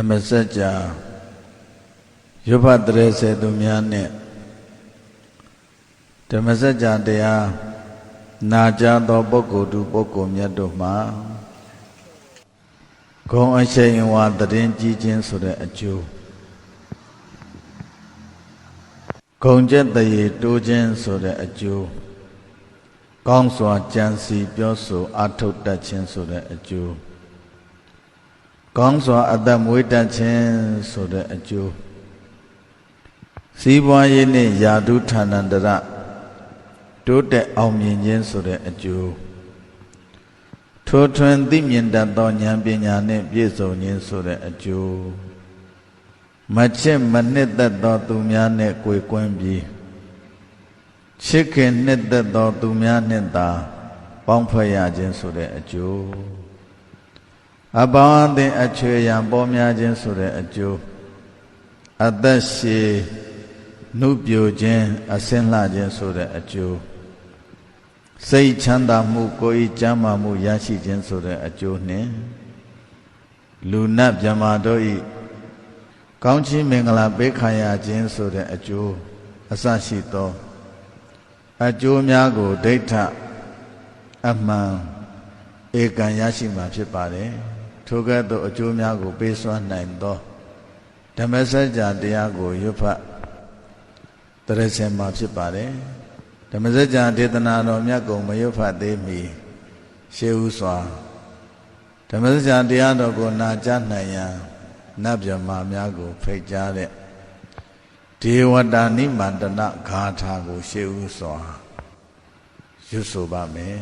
ဓမ္မစကြာရုပ်ဖတ်တရေစေသူများနဲ့ဓမ္မစကြာတရားနာကြားသောပုဂ္ဂိုလ်သူပုဂ္ဂိုလ်မြတ်တို့မှာဂုံအရှိန်ဝါတရင်ကြီးခြင်းဆိုတဲ့အကျိုးဂုံကျက်တရေတိုးခြင်းဆိုတဲ့အကျိုးကောင်းစွာကြံစီပြောဆိုအထုတ်တတ်ခြင်းဆိုတဲ့အကျိုး ကောင်းစွာအသက်မွေးတတ်ခြင်းဆိုတဲ့အကျိုးစီးပွားရေးနဲ့ယာတုဌာနန္တရတိုးတက်အောင်မြင်ခြင်းဆိုတဲ့အကျိုးထိုထွင်သိမြင်တတ်သောဉာဏ်ပညာနှင့်ပြည့်စုံခြင်းဆိုတဲ့အကျိုးမချစ်မနှစ်သက်သောသူများနှင့်ကိုယ်ကွင်းပြီးချစ်ခင်နှစ်သက်သောသူများနှင့်သာပေါင်းဖွဲ့ရခြင်းဆိုတဲ့အကျိုး အပေါင်းအသင်အချွေရန်ပေါ်များခြင်းဆိုတဲ့အကျိုးအသက်ရှည်နှုတ်ပြိုခြင်းအစင်းလှခြင်းဆိုတဲ့အကျိုးစိတ်ချမ်းသာမှုကိုယ်ဤကျမ်းမာမှုရရှိခြင်းဆိုတဲ့အကျိုးနှင့်လူနတ်မြမာတို့ဤကောင်းချီးမင်္ဂလာပေးခံရခြင်းဆိုတဲ့အကျိုးအစရှိသောအကျိုးများကိုဒိဋ္ဌအမှန်ဧကံရရှိမှာဖြစ်ပါတယ် ထိုကဲ့သို့အကျိုးများကို ပေးစွမ်းနိုင်သောဓမ္မစကြာတရားကိုရွတ်ဖတ်တရစေမှာဖြစ်ပါတယ်ဓမ္မစကြာဒေသနာတော်မြတ်ကိုမရွတ်ဖတ်သေးမီရှေးဥစွာဓမ္မစကြာတရားတော်ကိုနာကြားနိုင်ရန်နတ်မြမာများကို ဖိတ်ကြားတဲ့ဒေဝတာနိမန္တနဂါထာကို ရှေးဥစွာရွတ်ဆိုပါမယ်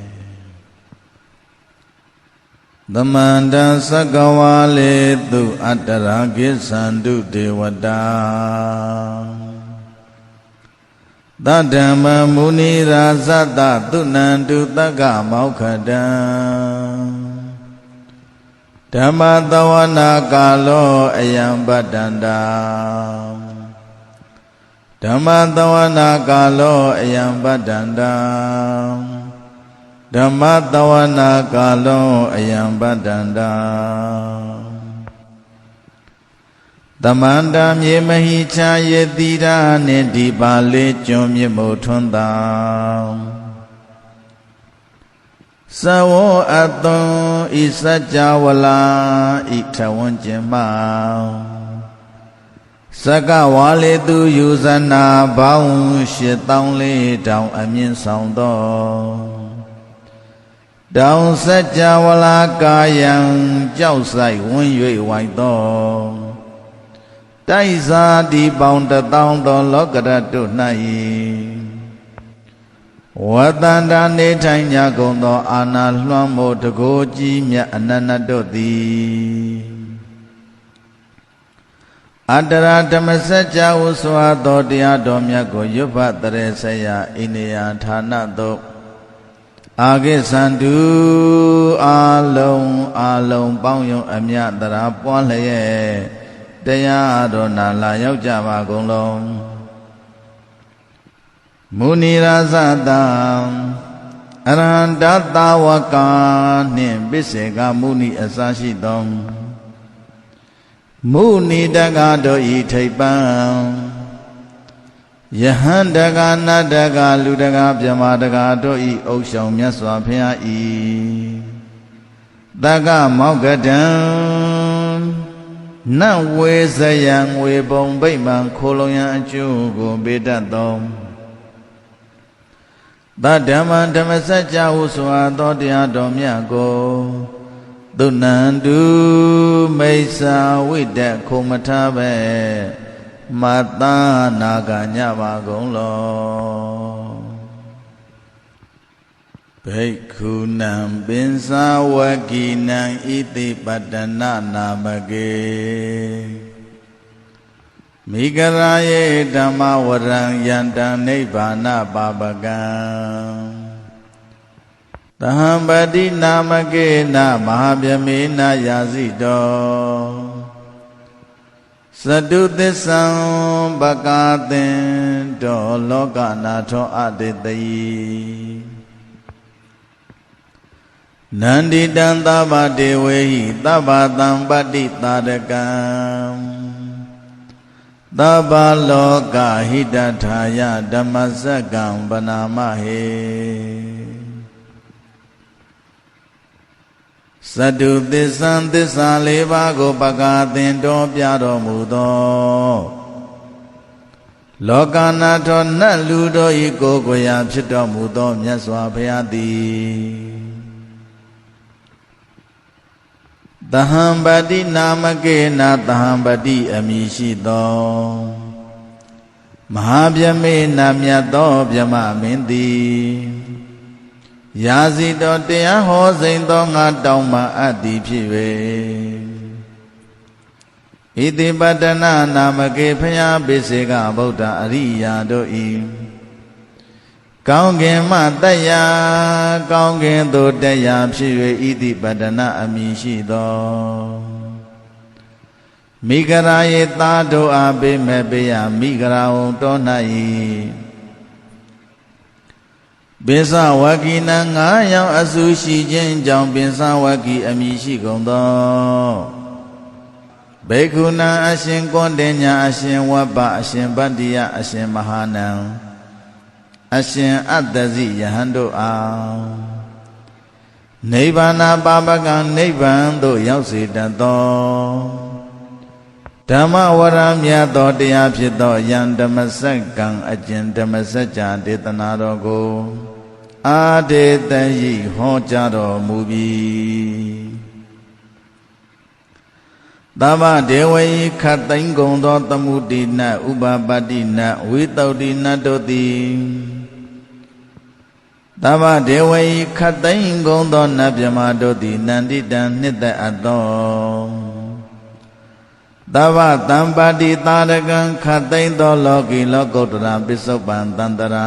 သမန္တသက္ကဝါလေသူအတ္တရာကိသန္တုဒေဝတာတတ္တမမုနိရာဇတသုနန္တုတက္ကမောက္ခတံဓမ္မတဝနာကာလောအယံပတ္တန္တာဓမ္မတဝနာကာလောအယံပတ္တန္တာ ဓမ္မတဝနာကာလောအယံပတ္တန္တာသမန္တာမြေမဟိချာယေတိရာနှင့်ဒီပါလေးကျွန်းမြစ်မို့ထွန်းတာသဝောအသွန်ဤစัจ java လာဤထဝန်းကျင်မစကဝါလေသူယူဇနာဘောင်းရှစ်တောင်းလေးတောင်အမြင့်ဆောင်သော တောင်စัจ java လာကာယံကြောက်ဆိုင်ဝန်း၍ဝိုက်သောတိုက်စာဒီပေါင်းတထောင်သောလောကရတ္တု၌ဝတန္တာနေထိုင်ကြကုန်သော အာနာလွှမ်းမိုးတကိုးကြီးမြတ်အနန္တတို့သည်အတ္တရာဓမ္မစကြာဝစွာသောတရားတော်မြတ်ကိုရွတ်ဖတ်တရေဆရာအိနေယဌာနသို့ အာဂိသန္တုအာလုံးအာလုံးပေါင်းယုံအမြတရာပွားလျက်တရားတော်နာလာရောက်ကြပါကုန်လုံးမုနိရာဇတံအရဟန္တသာဝကာနှင့်ပစ္စေကမုနိအစရှိသောမုနိတကတို့ဤထိပ်ပံ ယဟန္တကနတကလူတကမြမတကတို့ဤအုပ်ဆောင်မြတ်စွာဘုရားဤတကမောက္ကတံနတ်ဝေဇယံဝေပုံဗိမာန်ခိုလုံရန်အကျိုးကိုပေးတတ်သောသတ္တမံဓမ္မစကြာဟုဆိုအပ်သောတရားတော်မြတ်ကိုသုဏန္တုမိစ္ဆာဝိတ္တခုမထပဲ မတ္တနာကညပါကုန်လောဘိက္ခုနံပင်စာဝကိနံဣတိပတ္တနာနာမကေမိဂရာယေဓမ္မဝရံယန္တနိဗ္ဗာနပါပကံတဟံပတိနာမကေနမဟာဗျမေနယာစီတော သတုသစ္ဆံပကာသင်တောလောကနာထောအတေတိနန္တိတံသဗ္ဗတေဝေဟိသဗ္ဗတံပတ္တိတာရကံသဗ္ဗလောကဟိတထာယဓမ္မစကံပနာမဟေ သတုသစ္ဆံသစ္စာလေးပါးကိုပကာသင်တော်ပြတော်မူသောလောကနာထောနတ်လူတို့ဤကိုယ်ကိုယ်ရာဖြစ်တော်မူသောမြတ်စွာဘုရားသည်တဟံပတိနာမကေနတဟံပတိအမိရှိသောမဟာဗျမေနမြတ်သောဗျမမင်းသည် ရာဇီတော်တရားဟောစိန်သောငါတောင်းမှအပ်သည်ဖြစ်၍ဣတိပတ္တနာနာမကေဖျားပိစေကဗုဒ္ဓအရိယာတို့ဤကောင်းကင်မှတက်ရာကောင်းကင်သို့တက်ရာဖြစ်၍ဣတိပတ္တနာအမိရှိသောမိဂရာယေသာတို့အားပေးမဲ့ပေးရမိဂရာဝံတော၌ ပင်စဝကီနံငါးယောက်အစုရှိခြင်းကြောင့်ပင်စဝကီအမည်ရှိကုန်သောဘေကုဏံအရှင်ကွန်တေညာအရှင်ဝဘအရှင်ဗတ္တိယအရှင်မဟာနံအရှင်အတ္တဇိယဟန်တို့အားနိဗ္ဗာန်ပါပကံနိဗ္ဗာန်သို့ရောက်စေတတ်သောဓမ္မဝရမြတ်သောတရားဖြစ်သောယံဓမ္မစက္ကံအကျဉ်ဓမ္မစကြာဒေသနာတော်ကို အာဒေတယိဟောကြားတော်မူပြီသဗ္ဗဒေဝယိခတ်သိမ့်ကုန်သောသမှုတိနဥပပတ္တိနဝိတုဒ္ဓိနတို့သည်သဗ္ဗဒေဝယိခတ်သိမ့်ကုန်သောနတ်မြမတို့သည်နန္တိတံနှစ်သက်အပ်သောသဗ္ဗတံပါတိတာရကံခတ်သိမ့်သောလောကီလောကုတ္တရာပစ္စုပန်တန္တရာ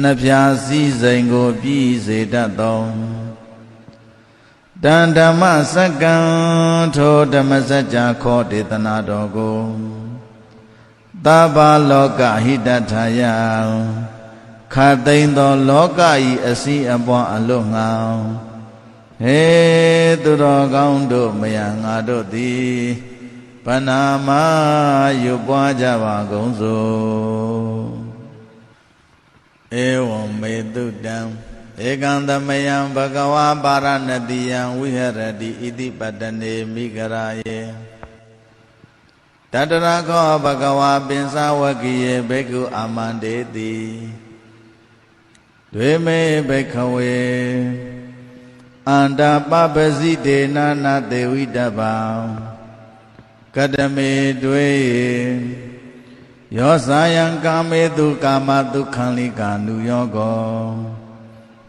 နှဖျားစည်းစိမ်ကိုပြည့်စေတတ်သောတန်ဓမ္မစကံထိုဓမ္မစကြာခောဒေသနာတော်ကိုသဗ္ဗလောကဟိတထာယခတ်သိမ့်သောလောကဤအစည်းအပွားအလွတ်ငောင်းဟေသူတော်ကောင်းတို့မယငါတို့သည်ပဏာမရွပွားကြပါကုန်စို့ ဧဝံမေတုတံဧကံသမယံဘဂဝါပါရဏတိယံဝိဟရတိဣတိပတနေမိဂရာယေတတရခောဘဂဝါပင်စဝကိယေဘေကုအာမန္တေတိဒွေမေဘေခဝေအန္တာပပစီတေနာနာတေဝိတဗံကတမေတွေယော ဇာယံကာမေတုကာမဒုက္ခံလိကာနုယောကော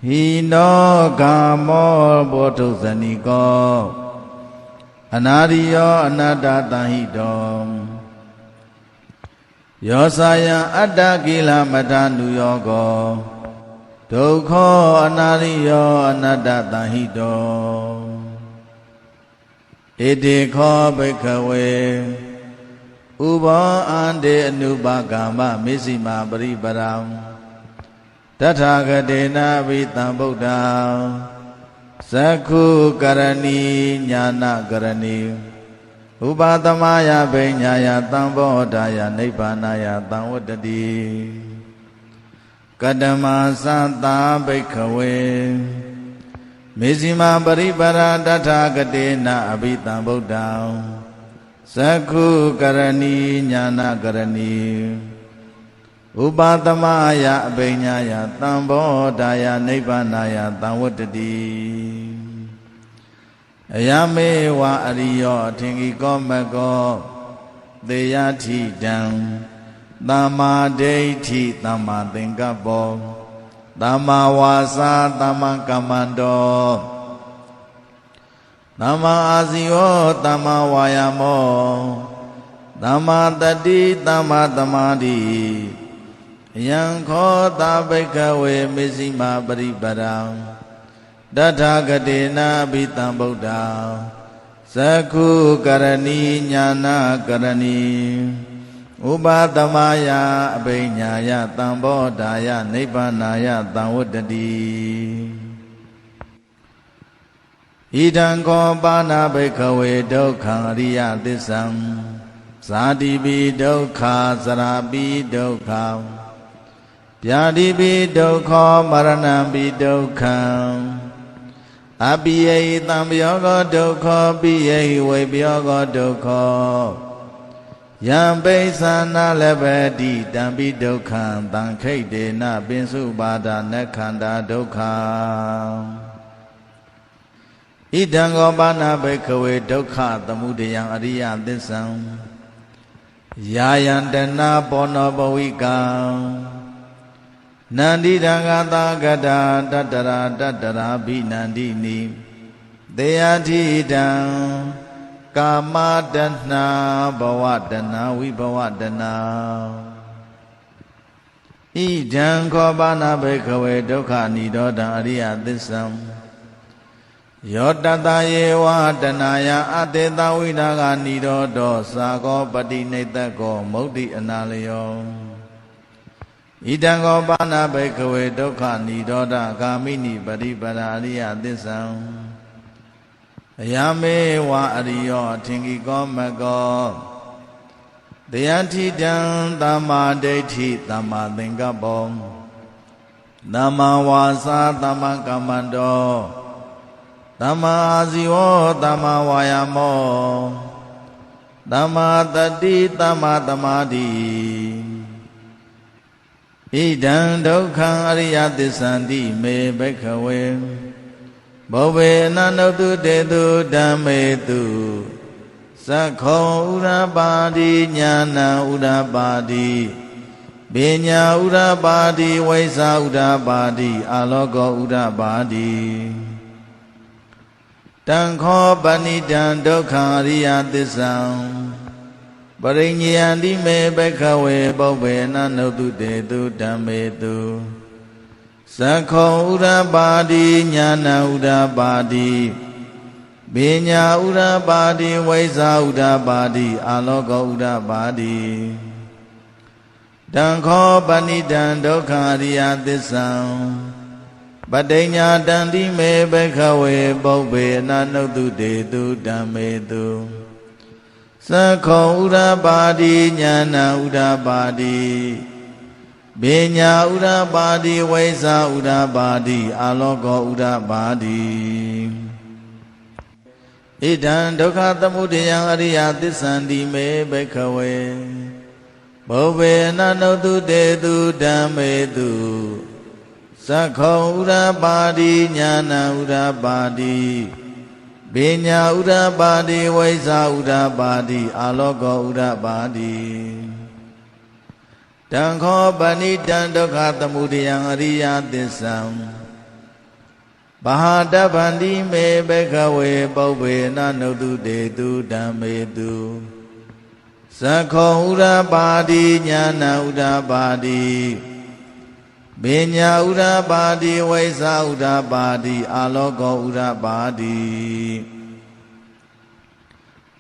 ဟိနောကာမောဘောဓုဇဏီကောအနာရိယောအနတ္တတဟိတောယောဇာယံအတ္တကိလမတနုယောကောဒုက္ခအနာရိယောအနတ္တတဟိတောဣတိခောဘိခဝေ ဥဘောအန္တေအနုပကာမမေဇိမာပရိပရံတထာဂတေနာဝိတံဗုဒ္ဓံသက္ခုကရဏီညာနာကရဏီဥပါသမယဘိညာယတံဘောဓာယနိဗ္ဗာနယတံဝတ္တိကတမသံသာဘိခဝေမေဇိမာပရိပရာတထာဂတေနအဘိတံဗုဒ္ဓံ သက္ခုကရဏီညာနာကရဏီဥပါသမယအဘိညာယတံဘောဓာယနိဗ္ဗာနာယတံဝတ္တိအယမေဝအရိယောအထင်ကြီးကောမကောသေယထိတံသမ္မာဒိဋ္ဌိသမ္မာသင်္ကပ္ပောသမ္မာဝါစာသမ္မာကမ္မန္တော သမ္မာအာဇီဝသမ္မာဝါယာမောသမ္မာတတိသမ္မာသမာဓိယံခောတာဘိကဝေမေဇိမာပရိပရံတထာဂတေနာဘိတံဗုဒ္ဓံသက္ခုကရဏီညာနာကရဏီဥပါသမယအဘိညာယတံဘောဓာယနိဗ္ဗာနာယတံဝတ္တိ ဣဒံခောပါဏဘိခဝေဒုက္ခံအရိယသစ္ဆံဇာတိပိဒုက္ခသရာပိဒုက္ခဗျာတိပိဒုက္ခမရဏံပိဒုက္ခံအပိယိတံပယောဂဒုက္ခပိယိဝေပယောဂဒုက္ခယံပိသနာလဘတိတံပိဒုက္ခံတံခိတ်တေနပင်စုပါဒနခန္ဓာဒုက္ခ ဣဒံကောပါဏဘိခဝေဒုက္ခသမုဒယံအရိယသစ္ဆံယာယံတနာပောနောပဝိကံနန္တိတံဂတာကတာတတရာတတရာဘိနန္တိနိတေယတိတံကာမတဏဘဝတဏဝိဘဝတဏဣဒံခောပါဏဘိခဝေဒုက္ခនិရောဓံအရိယသစ္ဆံ ယောတတယေဝတနာယအတေတဝိဒါကនិရောဓောသာကောပတိနေတကောမုဒ္တိအနာလယောဣဒံကောပါဏဘိကဝေဒုက္ခនិရောဓဂာမိနိပရိပရာအရိယသစ္ဆံအယမေဝအရိယောအထင်ကြီးကောမကောတရားထိတံသမ္မာဒိဋ္ဌိသမ္မာသင်္ကပ္ပောသမ္မာဝါစာသမ္မာကမ္မန္တော သမ္မာအာဇီဝောသမ္မာဝါယာမောသမ္မာတတိသမ္မာသမာဓိဣဒံဒုက္ခံအရိယသစ္ဆန္တိမေဘိခဝေဘောဘေနနုတုတေတုဓမ္မေတုသက္ခောဥရပါတိညာဏဥရပါတိပညာဥရပါတိဝိဇာဥရပါတိအာလောကောဥရပါတိ တံခောပဏိတံဒုက္ခအရိယသစ္ဆံပရိညယန္တိမေဘခဝေပုပ္ပေနနုတုတေတုဓမ္မေတုသက္ခောဥရပါတိညာဏဥရပါတိပညာဥရပါတိဝိဇာဥရပါတိအာလောကောဥရပါတိတံခောပဏိတံဒုက္ခအရိယသစ္ဆံ ပဋိညာတန္တိမေဘခဝေပုပ္ပေနနုတုတေတုဓမ္မေတုသက္ခောဥရပါတိညာဏဥရပါတိပညာဥရပါတိဝိဇာဥရပါတိအာလောကောဥရပါတိဣဒံဒုက္ခသမုဒယံအရိယသစ္ဆန္တိမေဘခဝေဘောဘေနနုတုတေတုဓမ္မေတု သက္ခောဥရပါတိညာဏဥရပါတိပညာဥရပါတိဝိဇာဥရပါတိအာလောကောဥရပါတိတံခောပဏိတံဒုက္ခသမုဒယံအရိယသစ္ဆံဘာဟာတဗန္တိမေဘခဝေပုပ္ပေနနုတုတေတုဓမ္မေတုသက္ခောဥရပါတိညာဏဥရပါတိ ပညာဥရပါတိဝိဇာဥရပါတိအာလောကောဥရပါတိ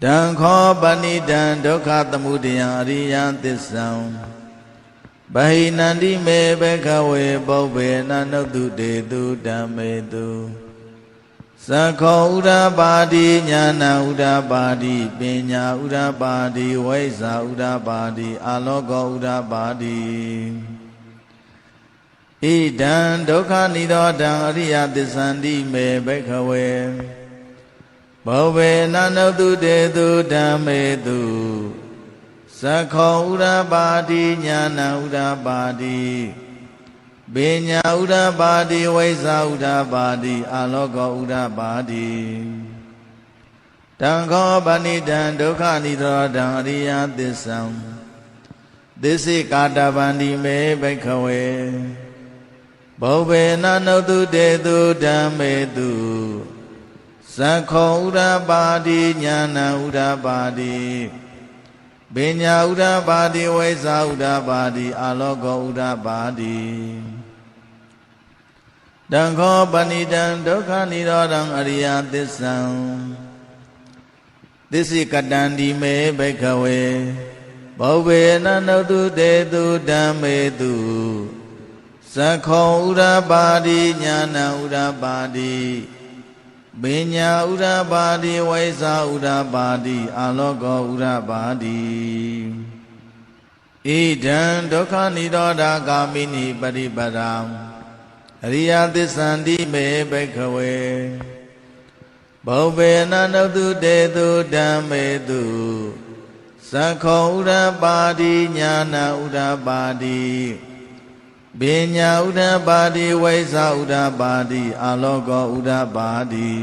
တံခောပဏိတံဒုက္ခသမုဒယံအရိယသစ္ဆံဗဟိနန္တိမေဘခဝေပုပ္ပေနနုတုတေတုဓမ္မေတုသက္ခောဥရပါတိညာဏဥရပါတိပညာဥရပါတိဝိဇာဥရပါတိအာလောကောဥရပါတိ ဣဒံဒုက္ခនិရောဓံအရိယသစ္ဆန္တိမေဘိခဝေဘောဘေနနုတုတေတုဓမ္မေတုသက္ခောဥရပါတိညာဏဥရပါတိပညာဥရပါတိဝိဇာဥရပါတိအာလောကောဥရပါတိတံခောပဏိတံဒုက္ခនិရောဓံအရိယသစ္ဆံသစ္စေကာတဗန္တိမေဘိခဝေ ဘောဘေနနုတုတေတုဓမ္မေတုသက္ခောဥရပါတိညာဏဥရပါတိပညာဥရပါတိဝိဇာဥရပါတိအာလောကောဥရပါတိတံခောပဏိတံဒုက္ခនិရောဓံအရိယသစ္ဆံသစ္စိကတံဒီမေဘိခဝေဘောဘေနနုတုတေတုဓမ္မေတု သက္ခောဥရပါတိညာဏဥရပါတိပပညာဥရပါတိဝိဇာဥရပါတိအာလောကောဥရပါတိဣဒံဒုက္ခនិရောဓဂာမိနိပရိပဒံအရိယသစ္ဆန္တိမေဘိခဝေဘောဘေနနုတုတေတုဓမ္မေတုသခောဥရပါတိညာနာဥရပါတိ ပညာဥဒ္ဓပါတိဝိဇာဥဒ္ဓပါတိအာလောကောဥဒ္ဓပါတိ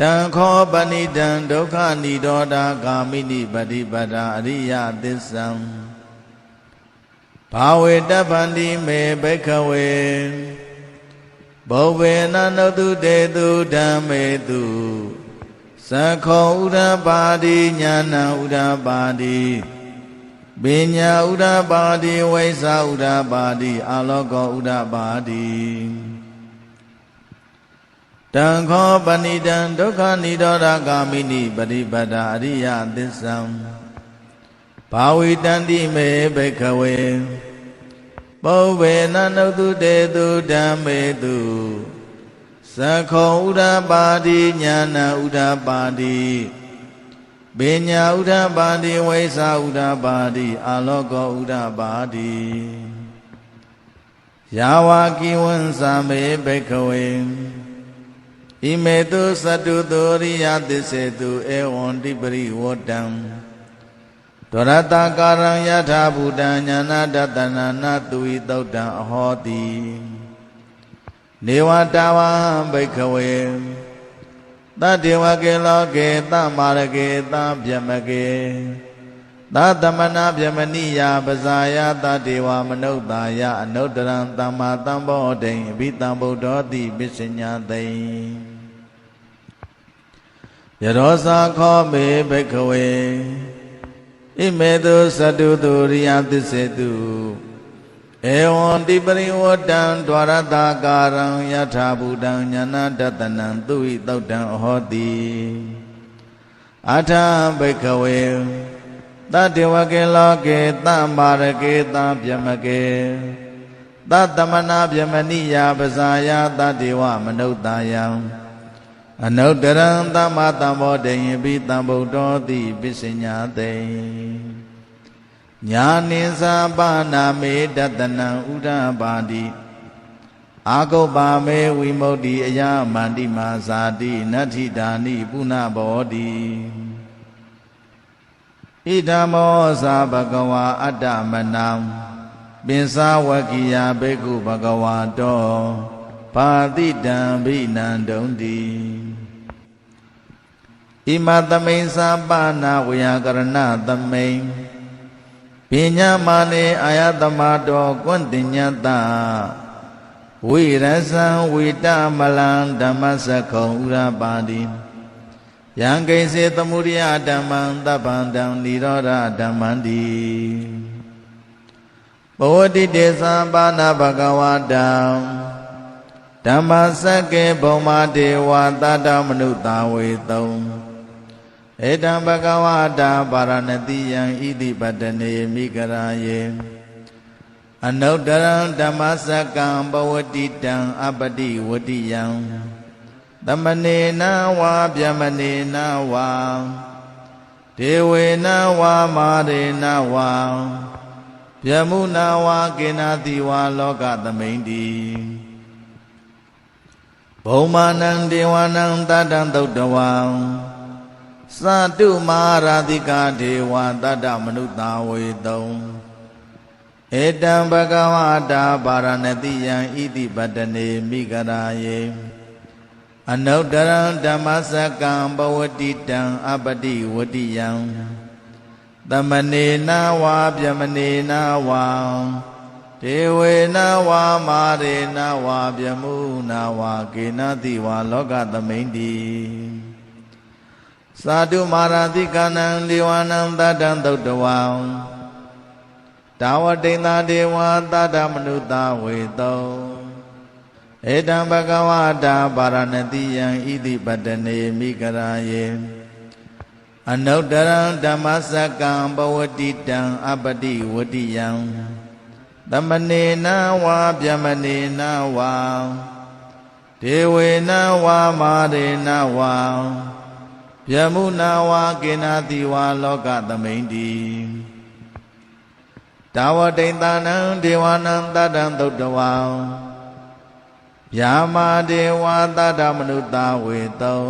တံခောပဏိတံဒုက္ခនិရောဓဂာမိနိပฏิပဒာအရိယသစ္ဆံဘာဝေတပ္ပန္တိမေဘိခဝေဘောဝေနနုတုတေတုဓမ္မေတုသခောဥဒ္ဓပါတိညာဏဥဒ္ဓပါတိ ပညာဥဒ္ဓပါတိဝိသဥဒ္ဓပါတိအာလောကောဥဒ္ဓပါတိတံခောပဏိတံဒုက္ခនិရောဓဂာမိနိပရိပဒာအရိယသစ္ဆံဘာဝိတန္တိမေဘိခဝေပုဗ္ဗေနနုတုတေတုဓမ္မေတုသခောဥဒ္ဓပါတိညာဏဥဒ္ဓပါတိ ပညာဥဒ္ဓပါတိဝိသဥဒ္ဓပါတိအာလောကောဥဒ္ဓပါတိယာဝကိဝံသမေဘိခဝေဣမေတုသတုတောရိယသစ္စေတုဧဝံတိပရိဝတံဒရတကာရံယထာဘူတံညာနာတတနာနာသူဤသုတ်တံအဟောတိနေဝတာဝံဘိခဝေ သတ္တေဝကေလောကေသမာရကေသဗျမကေသသမနာဗျမနိယပဇာယသတ္တေဝမနုဿာယအနုတ္တရံသမ္မာသမ္ဗောတိံအဘိတံဗုဒ္ဓောတိပစ္စညာတိံယရောစာခောမေဘိခဝေဣမေတုသတုတုရိယသစ္စေတု ဧဝံတိပရိဝတံဒွါရတာကာရံယထာဘူတံညာနာတတနံသူဤတောတံဟောတိအထာဘိခဝေတတေဝကေလောကေတမ္မာရကေတဗျမကေသတမနာဗျမနိယပဇာယတတေဝမနုဿာယံအနုတရံသမ္မာသမ္ဗောတေယပိတံဗုဒ္ဓောတိပစ္စညာတေ ညာနိသာပါဏာမေတတနံဥဒ္ဓပါတိအာဂုပ္ပါမေဝိမု ക്തി အယမန္တိမာဇာတိနတ္ထိတာနိပုဏ္ဏဘောတိဣဒမောသာဘဂဝါအတ္တမနံပင်စာဝကိယဘေကုဘဂဝါတောဘာတိတံဘိနံဒုံတိဣမသမိန်သာပါဏဝေယကရဏသမိန် ပညာမာနေအာယတမတော်ကွန့်တင်ညတဝိရဇံဝိတမလံဓမ္မစခုံဥရပါတိယံကိစေသမှုရိယဓမ္မံတပ္ပံတံនិရောဓဓမ္မံတိဘဝတိတေသံပါဏဘဂဝတံဓမ္မစကေဘုံမာဒေဝသတ္တမနုတာဝေသုံး ဧတံဘဂဝတာပါရဏတိယံဣတိပတနေမိဂရာယေအနုတရံဓမ္မစကံဘဝတိတံအပတိဝတိယံသမနေနဝါဗျမနေနဝါဒေဝေနဝါမာရေနဝါဗျမုနာဝါကေနာတိဝါလောကသမိန်တိဘုံမာနံဒေဝနံတတံသုတ်တဝံ သတုမာရာတိကာဒေဝတတ္တမနုဿာဝေတုံဧတံဘဂဝတာပါရဏတိယံဣတိပတနေမိဂရာယေအနုတရံဓမ္မစကံဘဝတိတံအပတိဝတိယံသမနေနဝါပြမနေနဝါဒေဝေနဝါမာရေနဝါပြမုနဝါကေနတိဝါလောကသမိန်တိ သာဓုမာရတိကနံဒေဝနံတတံသုတ်တဝံတာဝတိန်သာဒေဝသတ္တမနုဿဝေတောဧတံဘဂဝတာပါရဏတိယံဣတိပတနေမိဂရာယေအနုတရံဓမ္မစကံဘဝတိတံအပတိဝတိယံသမနေနဝါဗျမနေနဝါဒေဝေနဝါမာရေနဝါ ဗျမုနာဝါကေနာတိဝါလောကသမိန်တိတာဝတိန်တနံဒေဝနံတတံသုတ်တဝံဗျာမာဒေဝတတမနုတာဝေတုံ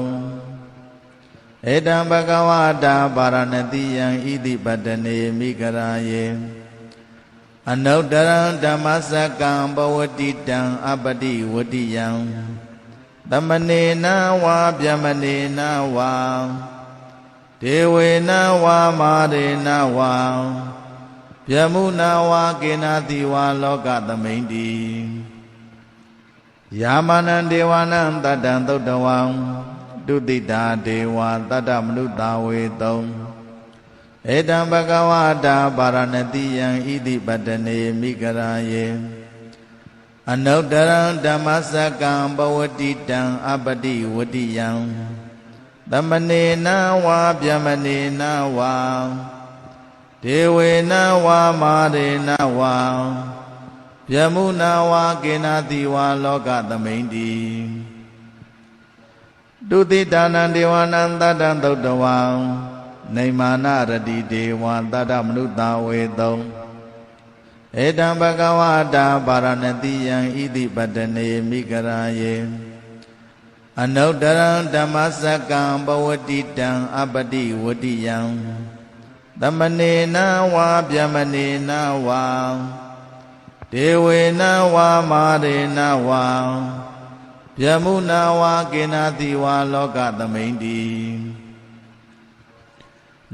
ဧတံဘဂဝတာပါရဏတိယံဣတိပတနေမိဂရာယေအနုတရံဓမ္မစကံဘဝတိတံအပတိဝတိယံ သမနေနဝါဗျမနေနဝါဒေဝေနဝါမာရေနဝါဗျမုနာဝါကေနာတိဝါလောကသမိန်တိယာမနံဒေဝနံတတံသုတ်တဝံတုတိတာဒေဝတတ္တမနုတာဝေတုံဧတံဘဂဝတာပါရဏတိယံဣတိပတနေမိဂရာယေ အနုတရံဓမ္မစကံဘဝတိတံအပတိဝတိယံသမနေနဝါဗျမနေနဝါဒေဝေနဝါမာရေနဝါဗျမုနာဝါကေနာတိဝါလောကသမိန်တိတုတိတာနံဒေဝနံတတံသုတ်တဝံနေမာနရတိဒေဝတတမနုတာဝေတုံ ဧတံဘဂဝတာပါရဏတိယံဣတိပတနေမိဂရာယေအနုတရံဓမ္မစကံဘဝတိတံအပတိဝတိယံသမနေနဝါဗျမနေနဝါဒေဝေနဝါမာရေနဝါဗျမုနာဝါကေနာတိဝါလောကသမိန်တိ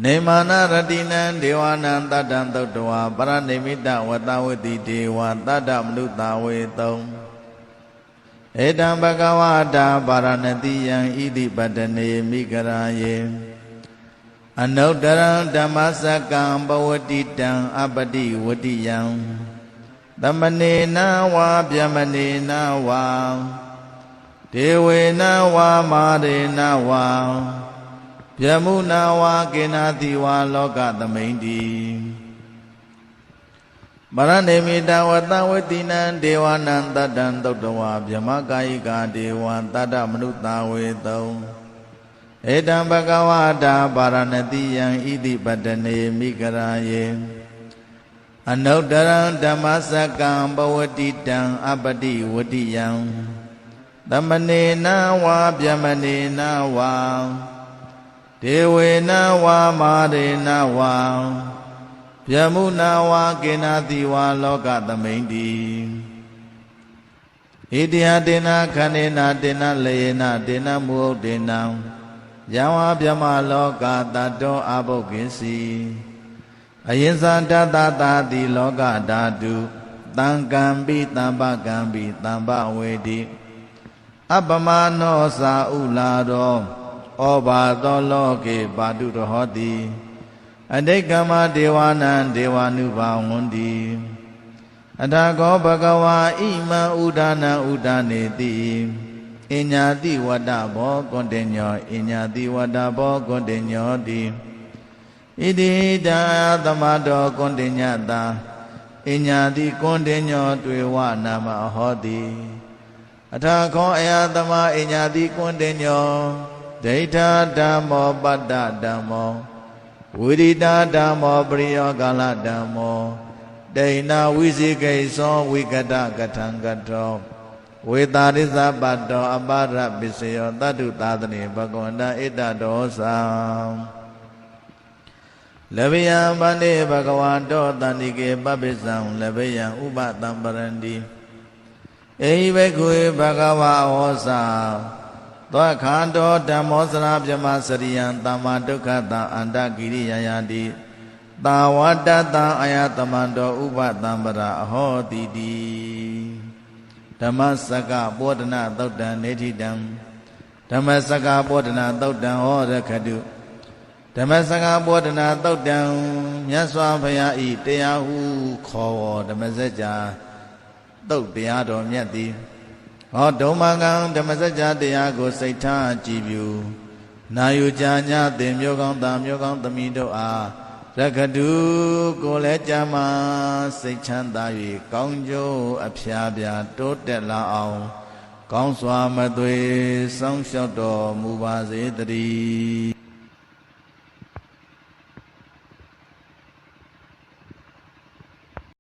နေမာနရတိနံဒေဝနံတတ္တံသုတ်တဝါပရဏိမိတဝတဝတိဒေဝတတ္တမနုတာဝေတုံဧတံဘဂဝတာပါရဏတိယံဣတိပတနေမိဂရာယေအနုတရံဓမ္မစကံဘဝတိတံအပတိဝတိယံသမနေနဝါဗျမနေနဝါဒေဝေနဝါမာရေနဝါ ဗျမုနာဝါကေနာတိဝါလောကသမိန်တိမရဏေမိတဝတဝတိနံဒေဝနံတတ္တံသုတ်တဝါဗြဟ္မကာယိကာဒေဝံတတ္တမနုတာဝေတုံဧတံဘဂဝတာပါရဏတိယံဣတိပတနေမိဂရာယေအနုတရံဓမ္မစကံဘဝတိတံအပတိဝတိယံသမနေနဝါဗျမနေနဝါ ဒေဝေနဝါမာရေနဝါဗျမုနာဝါကေနာတိဝါလောကသမိန်တိဣတိယတေနာခန္ဒေနာတေနလေနာတေနမုဟုတ်တေနံယံဝါဗျမလောကတတောအဘုတ်ကိစီအယင်္ဇန္တတတာတိလောကဓာတုတံကံပိတံပကံပိတံပဝေတိအပမနောစာဥလာတော် ဩဘာသောလောကေပါတုရဟောတိအတိတ်ကမဒေဝနံဒေဝ ानु ဘာဝန္တိအထာကောဘဂဝါဣမံဥဒါနံဥဒါနေတိအညာတိဝတ္တဘောကွန်တေညောအညာတိဝတ္တဘောကွန်တေညောတိဣတိတံသမတောကွန်တေညတာအညာတိကွန်တေညောတွေ့ဝနာမဟောတိအထာခောအယသမအညာတိကွန်တေညော ဒိဋ္ဌဓမ္မောပတ္တဓမ္မောဝိရိတာဓမ္မောပရိယောကာလဓမ္မောဒိဏဝိဇိကိသောဝိကတကထံကတောဝေတာရိသပတ္တောအပါရပစ္စယောတတုသာသနေဘဂဝန္တဣတတောသံလဗယံဗန္တိဘဂဝါတောတန္တိကေပပိသံလဗယံဥပတံပရန္တိအေဟိဘိက္ခွေဘဂဝါဟောသာ သောခန္တောဓမ္မောစရာပြမစရိယံတမ္မာဒုက္ခတံအန္တကိရိယယာတိတာဝတ္တတံအယတမန္တောဥပတံပရာအဟောတိတိဓမ္မစကပောဒနာသုတ်တံနေတိတံဓမ္မစကပောဒနာသုတ်တံဟောရခတုဓမ္မစကပောဒနာသုတ်တံမြတ်စွာဘုရားဤတရားဟုခေါ်ဝေါ်ဓမ္မစကြာသုတ်တရားတော်မြတ်သည် ဟောဒုံမကံဓမ္မစကြာတရားကိုစိတ်ထားကြည်ပြုနာယူကြညာသင်မျိုးကောင်းသားမျိုးကောင်းသမီးတို့အားရခတုကိုလည်းကြမှာစိတ်ချမ်းသာ၍ကောင်းကျိုးအဖျားပြားတိုးတက်လာအောင် ကောင်းစွာမသွေစောင့်ရှောက်တော်မူပါစေတည်း